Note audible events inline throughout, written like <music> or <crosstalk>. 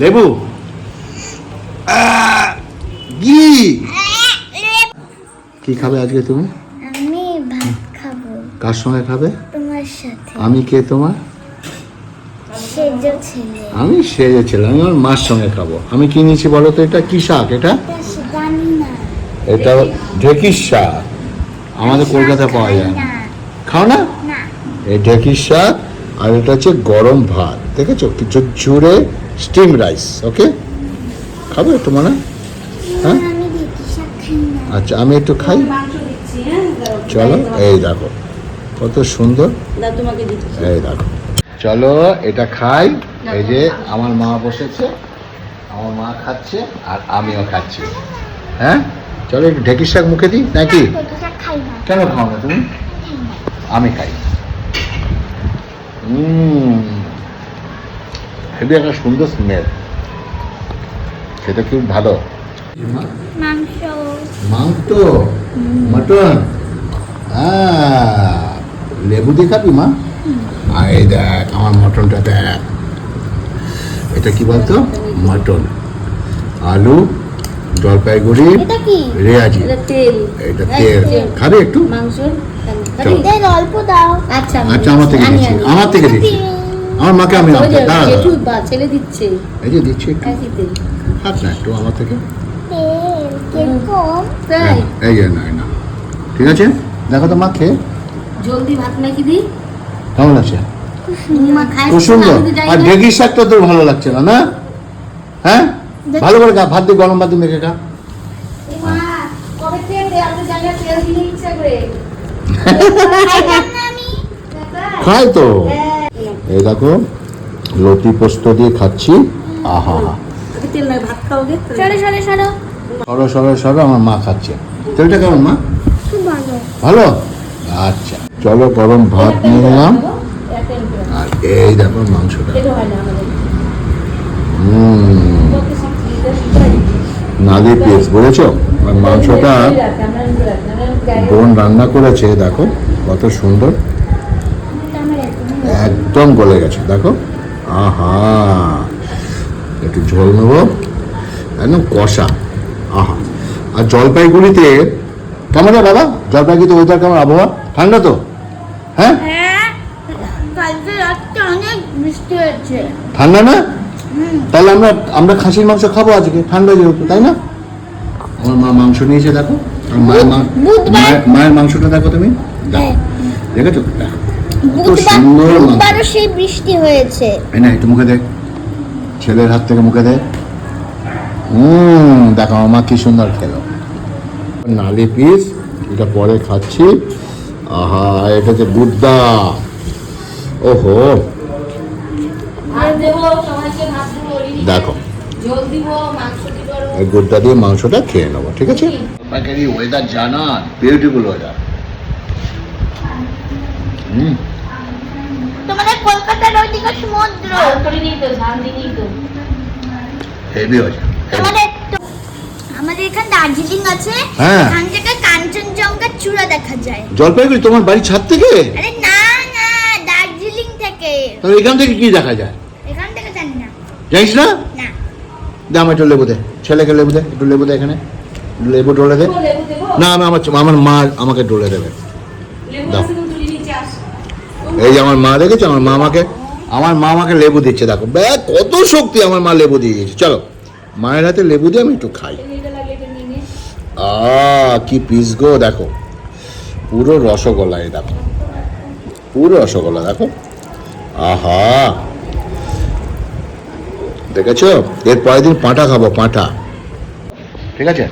লেবু? ঘি। কি খাবে আজকে তুমি? আমি ভাত খাব। কার সঙ্গে খাবে? তোমার সাথে। আমি কে তোমার? সেজ ছেলে। আমি আমি আমার মার সঙ্গে খাব। আমি কি নিয়েছি বলো তো এটা কি শাক এটা? এটা ঢেকির শাক। আমাদের কলকাতায় পাওয়া যায় না। খাও না? না। এই ঢেকির শাক আর এটা হচ্ছে গরম ভাত। দেখেছ? কিছু জুড়ে স্টিম রাইস ওকে? খাবে তোমার না হ্যাঁ? আচ্ছা আমি একটু খাই। চলো এই দেখো কত সুন্দর। এই দেখো। চলো এটা খাই। এই যে আমার মা বসেছে আমার মা খাচ্ছে আর আমিও খাচ্ছি। হ্যাঁ? চলো একটু ঢেকির শাক মুখে দিই নাকি? কেন খাও না তুমি? আমি খাই। উম, হেবি একটা সুন্দর স্মেল সেটা খুব ভালো? মাংস। মটন? লেবু দিয়ে খাবি মা? আর এই দেখ আমার মটনটা দেখ। এটা কি বলতো? মটন। আলু জলপাইগুড়ি এটা রেয়াজি। এটা তেল। খাবে একটু? আচ্ছা আচ্ছা আমার থেকে দিচ্ছি। আমার থেকে দিচ্ছি। আমার মাকে আমি জেঠু বা ছেলে দিচ্ছে। এই যে দিচ্ছি একটু। থাক না একটু আমার থেকে। এই যে না না। ঠিক আছে? দেখো তো মা খেয়ে। জলদি ভাত নাকি দি কেমন আছে খুব সুন্দর। আর ডেগির শাকটা তোর ভালো লাগছে না না? হ্যাঁ? ভালো করে খা ভাত দিয়ে গরম ভাত দিয়ে মেখে খা। এই মা কবে থেকে তেল আমি জানি না তেল দিলে ইচ্ছা করে। <laughs> খাইলাম না আমি। খাই তো। হ্যাঁ। এই দেখো লতি পোস্ত দিয়ে খাচ্ছি। আহা খাওগে সরো সরো সরো। সরো সরো সরো আমার মা খাচ্ছে। তেলটা কেমন মা? ভালো। ভালো? আচ্ছা চলো গরম ভাত নিয়ে নিলাম। আর এই দেখো মাংসটা। না আমাদের। হুম। কত নালি পিস আর মাংসটা বোন রান্না করেছে দেখো কত সুন্দর। একদম গলে গেছে দেখো। আহা একটু ঝোল নেব। একদম কষা। আহা। আর জলপাইগুড়িতে কেমন রে বাবা? জলপাইগুড়িতে ওয়েদার কেমন আবহাওয়া? ঠান্ডা তো? হ্যাঁ? হ্যাঁ ঠান্ডা না? তাহলে আমরা আমরা খাসির মাংস খাব আজকে ঠান্ডা যেহেতু তাই না? আমার মা মাংস নিয়েছে দেখো। আর মা- মায়ের- মায়ের মাংসটা দেখো তুমি। দেখো দেখেছ? দেখো। বুধবারও সেই বৃষ্টি হয়েছে। এই না একটু মুখে দে। ছেলের হাত থেকে মুখে দে। হুম দেখো আমার কি সুন্দর খেলো। নালি পিস এটা পরে খাচ্ছি। আহা এটা যে বুদ্ধা ওহো। দেখো। গুড়টা দিয়ে মাংসটা খেয়ে নেব ঠিক আছে? ওয়েদার জানা বিউটিফুল ওয়েদার তোমাদের কলকাতার ওইদিকে সমুদ্র। হেভি হয়েছে তোমাদের আমাদের এখানে দার্জিলিং আছে। হ্যাঁ। এখান থেকে কাঞ্চনজঙ্ঘার চূড়া দেখা যায়। জলপাইগুড়ি তোমার বাড়ির ছাদ থেকে? আরে না না দার্জিলিং থেকে। তাহলে এখান থেকে কি দেখা যায়? এখান থেকে জানি না। জানিস না? না। একটু লেবু দে। ছেলেকে লেবু দে একটু লেবু দে এখানে। লেবু ডলে দে। না আমি আমার আমার মা আমাকে ডলে দেবে। দাও। আছে তুমি তুলে নিচে আস এই যে আমার মা দেখেছ? আমার মা আমাকে আমার মা আমাকে লেবু দিচ্ছে দেখো। ব্যাগ কত শক্তি আমার মা লেবু দিয়ে দিয়েছে। চলো মায়ের হাতে লেবু দিয়ে আমি একটু খাই। আ কি পিস গো দেখো। পুরো রসগোল্লা এই দেখো। পুরো রসগোল্লা দেখো। আহা! দেখেছ? এর পরের দিন পাঁঠা খাব পাঁঠা। ঠিক আছে?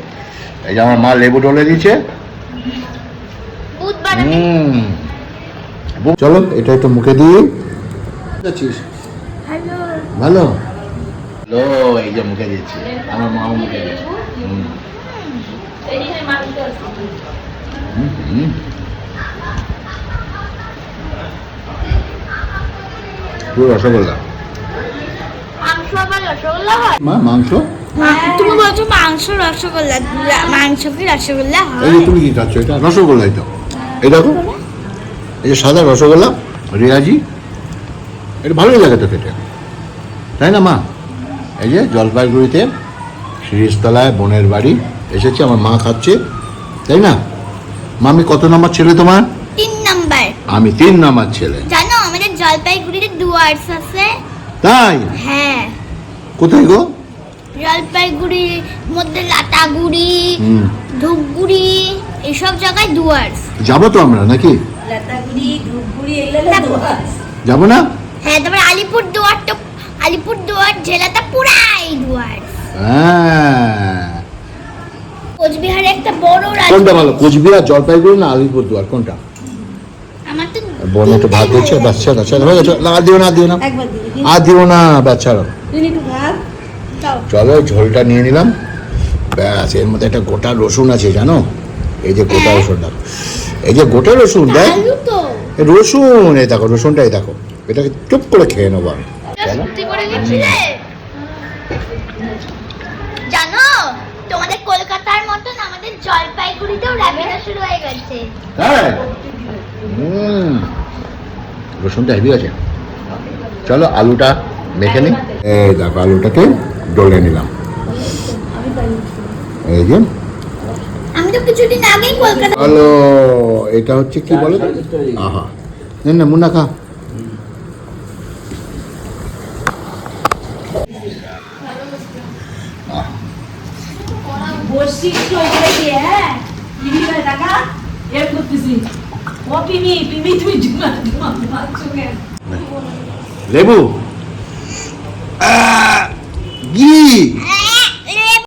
এই যে আমার মা লেবু ডলে দিয়েছে। হুম। চলো এটা একটু মুখে দিই আছিস? ভালো? লো এই যে মুখে দিয়েছি আমার মাও মুখে দিয়েছে। পুরো রসগোল্লা। মাংস রসগোল্লা মা মাংস? তুমি বলছো মাংস রসগোল্লা মাংস কি রসগোল্লা তুমি কি খাচ্ছ এটা? রসগোল্লাই তো। এই দেখো। এই যে সাদা রসগোল্লা রেয়াজি এটা ভালোই লাগে তো খেতে। তাই না মা? এই যে জলপাইগুড়িতে শিরিষতলায় বোনের বাড়ি এসেছি আমার মা খাচ্ছে। তাই না? মামি কত নম্বর ছেলে তোমার? তিন নাম্বার। আমি তিন নম্বর ছেলে। জানো আমাদের জলপাইগুড়িতে ডুয়ার্স আছে। তাই? হ্যাঁ। কোথায় গো? জলপাইগুড়ির মধ্যে লাটাগুড়ি ধূপগুড়ি এসব জায়গায় ডুয়ার্স। যাব তো আমরা নাকি? লতাগুড়ি ধূপগুড়ি এগুলো যাব না? হ্যাঁ তারপরে আলিপুর দুয়ার তো আলিপুর দুয়ার জেলাটা পুরাই ডুয়ার্স হ্যাঁ। কোচবিহারে একটা বড় রাজ কোনটা ভালো কোচবিহার জলপাইগুড়ি না আলিপুরদুয়ার কোনটা? আমার তো বোন একটু ভাত দিচ্ছে বাচ্চা বাচ্চা। হয়ে গেছে। না, আর দিও না দিও না। একবার দিদি আর দিও না বাচ্চারা চলো ঝোলটা নিয়ে নিলাম। ব্যাস এর মধ্যে একটা গোটা রসুন আছে জানো? এই যে গোটা রসুনটা। এই যে গোটা রসুন দেখ। এই রসুন এই দেখো রসুনটাই দেখো। এটাকে চুপ করে খেয়ে নেব আমি। সত্যি করে গেছিলে জানো তোমাদের কলকাতার মতন আমাদের জলপাইগুড়িতেও র্যাপিডো শুরু হয়ে গেছে। হ্যাঁ। রসুনটা হেভি আছে। চলো আলুটা মেখে নিই এই দেখো আলুটাকে ডলে নিলাম। এই যে। তো কিছুদিন আগেই কলকাতা। হ্যালো এটা হচ্ছে কি বলে? আহা। না মুন্না খা। হ্যাঁ লেবু হ্যাঁ